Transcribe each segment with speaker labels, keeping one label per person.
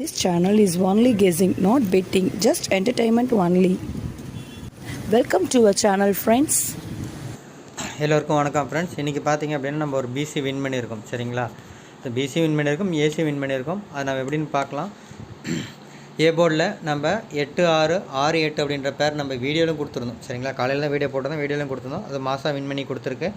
Speaker 1: This channel is only guessing, not betting, just entertainment only. Welcome to a channel friends
Speaker 2: எல்லோருக்கும் வணக்கம் friends இன்றைக்கி பார்த்தீங்க அப்படின்னா நம்ம ஒரு பிசி வின் பண்ணியிருக்கோம் சரிங்களா? இந்த பிசி வின் பண்ணியிருக்கோம் ஏசி வின் பண்ணியிருக்கோம். அது நம்ம எப்படின்னு பார்க்கலாம். ஏ போர்டில் நம்ம எட்டு ஆறு ஆறு எட்டு அப்படின்ற பேர் நம்ம வீடியோவிலும் கொடுத்துருந்தோம் சரிங்களா? காலையில் தான் வீடியோ போட்டிருந்தோம் வீடியோலையும் கொடுத்துருந்தோம். அது மாதம் வின் பண்ணி கொடுத்துருக்கு.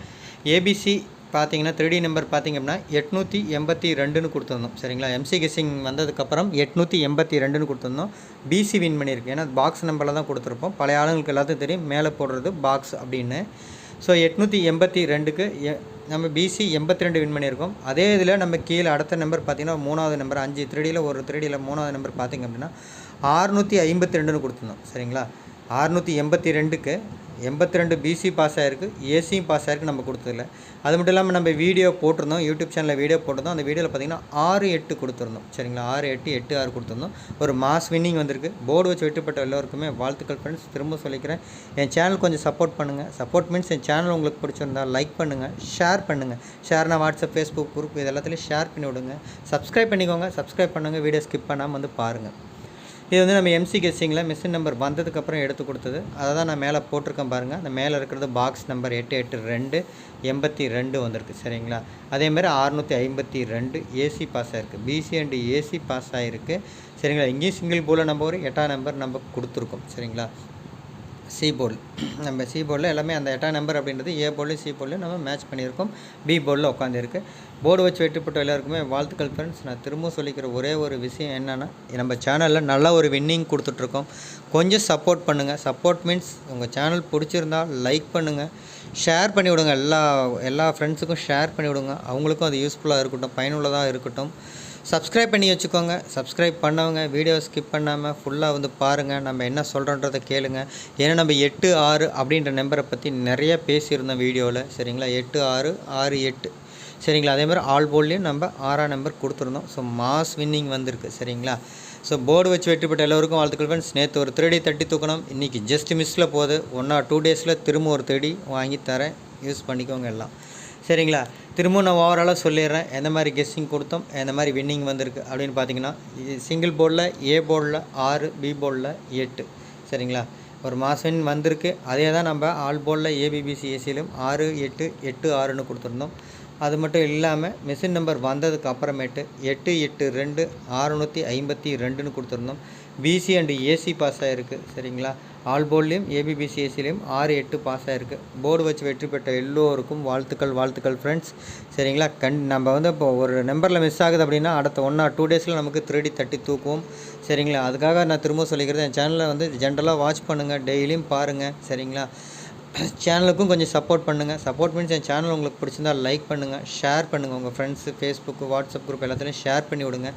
Speaker 2: ஏபிசி பார்த்தீங்கன்னா த்ரீ நம்பர் பார்த்திங்க அப்படின்னா எட்நூற்றி எண்பத்தி ரெண்டுன்னு கொடுத்துருந்தோம். சரிங்களா? எம்சி கெஸிங் வந்ததுக்கப்புறம் எட்நூற்றி எண்பத்தி ரெண்டுன்னு கொடுத்துருந்தோம். பிசி வின் பண்ணியிருக்கு. ஏன்னா பாக்ஸ் நம்பரில் தான் கொடுத்துருப்போம். பழைய ஆளுங்களுக்கு எல்லாத்தையும் தெரியும் மேலே போடுறது பாக்ஸ் அப்படின்னு. ஸோ எட்நூற்றி எண்பத்தி ரெண்டுக்கு எ- நம்ம பிசி எண்பத்தி ரெண்டு வின் பண்ணியிருக்கோம். அதே இதில் நம்ம கீழே அடுத்த நம்பர் பார்த்தீங்கன்னா மூணாவது நம்பர் அஞ்சு த்ரீடியில் ஒரு த்ரீடியில் மூணாவது நம்பர் பார்த்தீங்க அப்படின்னா ஆறுநூற்றி ஐம்பத்தி ரெண்டுன்னு கொடுத்துருந்தோம். சரிங்களா? ஆறுநூற்றி எண்பத்தி ரெண்டுக்கு எண்பத்தி ரெண்டு பிசி பாஸ் ஆகிருக்கு ஏசியும் பாஸ் ஆகிருக்கு நம்ம கொடுத்ததில்ல. அது மட்டும் இல்லாமல் நம்ம வீடியோ போட்டிருந்தோம் யூடியூப் சேனலில் வீடியோ போட்டிருந்தோம். அந்த வீடியோவில் பார்த்தீங்கன்னா ஆறு எட்டு கொடுத்துருந்தோம். சரிங்களா? ஆறு எட்டு எட்டு ஆறு கொடுத்துருந்தோம். ஒரு மாஸ் வின்னிங் வந்திருக்கு. போர்டு வச்சு வெட்டுப்பட்ட எல்லோருக்குமே வாழ்த்துக்கள் ஃப்ரெண்ட்ஸ் திரும்ப சொல்லிக்கிறேன். என் சேனல் கொஞ்சம் சப்போர்ட் பண்ணுங்கள் சப்போர்ட் மீன்ஸ் என் சேனல் உங்களுக்கு பிடிச்சிருந்தா லைக் பண்ணுங்கள் ஷேர் பண்ணுங்கள் ஷேர்னா வாட்ஸ்அப் ஃபேஸ்புக் குரூப் இது எல்லாத்துலேயும் ஷேர் பண்ணி விடுங்க. சப்ஸ்கிரைப் பண்ணிக்கோங்க. சப்ஸ்கிரைப் பண்ணுங்கள் வீடியோ ஸ்கிப் பண்ணாமல் வந்து பாருங்கள் இது வந்து நம்ம எம்சி கெஸ்ஸிங்கில் மிஷின் நம்பர் வந்ததுக்கப்புறம் எடுத்து கொடுத்தது. அதை தான் நான் மேலே போட்டிருக்கேன் பாருங்கள் அந்த மேலே இருக்கிறது பாக்ஸ் நம்பர் எட்டு எட்டு ரெண்டு எண்பத்தி ரெண்டு வந்திருக்கு. சரிங்களா? அதேமாதிரி அறுநூற்றி ஐம்பத்தி ரெண்டு ஏசி பாஸ் ஆகிருக்கு பிசி அண்டு ஏசி பாஸ் ஆகிருக்கு சரிங்களா? இங்கேயும் சிங்கிள் போல் நம்ம ஒரு எட்டாம் நம்பர் நம்ம கொடுத்துருக்கோம். சரிங்களா? சி போர்டு நம்ம சி போலில் எல்லாமே அந்த எட்டாம் நம்பர் அப்படின்றது ஏ போர்டில் சி போலையும் நம்ம மேட்ச் பண்ணியிருக்கோம். பி போர்டில் உட்காந்துருக்கு போர்டு வச்சு வெட்டுப்பட்ட எல்லாருக்குமே வாழ்த்துக்கள் ஃப்ரெண்ட்ஸ் நான் திரும்ப சொல்லிக்கிற ஒரே ஒரு விஷயம் என்னென்னா நம்ம சேனலில் நல்ல ஒரு வின்னிங் கொடுத்துட்ருக்கோம். கொஞ்சம் சப்போர்ட் பண்ணுங்கள் சப்போர்ட் மீன்ஸ் உங்கள் சேனல் பிடிச்சிருந்தா லைக் பண்ணுங்கள் ஷேர் பண்ணி விடுங்க. எல்லா எல்லா ஃப்ரெண்ட்ஸுக்கும் ஷேர் பண்ணி விடுங்க. அவங்களுக்கும் அது யூஸ்ஃபுல்லாக இருக்கட்டும். பயனுள்ளதாக இருக்கட்டும். சப்ஸ்கிரைப் பண்ணி வச்சுக்கோங்க. சப்ஸ்கிரைப் பண்ணவங்க வீடியோ ஸ்கிப் பண்ணாமல் ஃபுல்லாக வந்து பாருங்கள் நம்ம என்ன சொல்கிறோன்றதை கேளுங்க. ஏன்னா நம்ம எட்டு ஆறு அப்படின்ற நம்பரை பற்றி நிறைய பேசியிருந்தோம் வீடியோவில் சரிங்களா? எட்டு ஆறு ஆறு எட்டு. சரிங்களா? அதே மாதிரி ஆல் போல்லையும் நம்ம ஆறாம் நம்பர் கொடுத்துருந்தோம். ஸோ மாஸ் வின்னிங் வந்திருக்கு. சரிங்களா? ஸோ போர்டு வச்சு வெற்றி பெற்ற எல்லோருக்கும் வாழ்த்துக்கள் ஃப்ரெண்ட்ஸ் நேற்று ஒரு திருடி தட்டி தூக்கணும். இன்றைக்கி ஜஸ்ட் மிஸ்ஸில் போகுது. ஒன் ஆர் டூ டேஸில் திரும்ப ஒரு தேடி வாங்கி தரேன். யூஸ் பண்ணிக்கோங்க எல்லாம். சரிங்களா? திரும்பவும் நான் ஓவராலாக சொல்லிடுறேன். எந்த மாதிரி கெஸ்ஸிங் கொடுத்தோம் எந்த மாதிரி வின்னிங் வந்திருக்கு அப்படின்னு பார்த்தீங்கன்னா சிங்கிள் போர்டில் ஏ போர்டில் ஆறு பி போர்டில் எட்டு சரிங்களா? ஒரு மாதம் வந்திருக்கு. அதே தான் நம்ம ஆல் போர்டில் ஏபிபிசி ஏசியிலும் ஆறு எட்டு எட்டு ஆறுன்னு கொடுத்துருந்தோம். அது மட்டும் இல்லாமல் மிஷின் நம்பர் வந்ததுக்கு அப்புறமேட்டு எட்டு எட்டு ரெண்டு அறுநூற்றி ஐம்பத்தி ரெண்டுன்னு கொடுத்துருந்தோம். பிசி அண்டு ஏசி பாஸ் ஆகிருக்கு சரிங்களா? ஆல் போர்ட்லேயும் ஏபிபிசி ஏசிலையும் ஆறு எட்டு பாஸ் ஆகிருக்கு போர்டு வச்சு வெற்றி பெற்ற எல்லோருக்கும் வாழ்த்துக்கள் வாழ்த்துக்கள் ஃப்ரெண்ட்ஸ் சரிங்களா? கண் நம்ம வந்து இப்போ ஒரு நம்பரில் மிஸ் ஆகுது அப்படின்னா அடுத்த ஒன் ஆர் டூ டேஸில் நமக்கு த்ரீடி தட்டி தூக்குவோம். சரிங்களா? அதுக்காக நான் திரும்ப சொல்லிக்கிறது என் சேனலை வந்து ஜென்ரலாக வாட்ச் பண்ணுங்கள் டெய்லியும் பாருங்கள் சரிங்களா? சேனலுக்கும் கொஞ்சம் சப்போர்ட் பண்ணுங்கள் சப்போர்ட் மீன்ஸ் என் சேனல் உங்களுக்கு பிடிச்சிருந்தா லைக் பண்ணுங்கள் ஷேர் பண்ணுங்கள் உங்கள் ஃப்ரெண்ட்ஸு ஃபேஸ்புக்கு வாட்ஸ்அப் குரூப் எல்லாத்துலேயும் ஷேர் பண்ணி விடுங்க.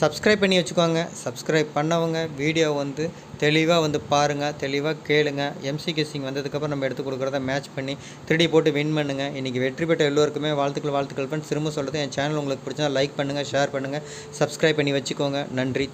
Speaker 2: சப்ஸ்கிரைப் பண்ணி வச்சுக்கோங்க. சப்ஸ்கிரைப் பண்ணவங்க வீடியோ வந்து தெளிவாக வந்து பாருங்கள் தெளிவாக கேளுங்க. எம்சி கெஸ்ஸிங் வந்ததுக்கப்புறம் நம்ம எடுத்து கொடுக்குறத மேட்ச் பண்ணி திருடி போட்டு வின் பண்ணுங்கள் இன்றைக்கி வெற்றி பெற்ற எல்லோருக்குமே வாழ்த்துக்கள் வாழ்த்துக்கள் ஃப்ரெண்ட்ஸ் திரும்ப சொல்கிறது என் சேனல் உங்களுக்கு பிடிச்சா லைக் பண்ணுங்கள் ஷேர் பண்ணுங்கள் சப்ஸ்கிரைப் பண்ணி வச்சுக்கோங்க. நன்றி.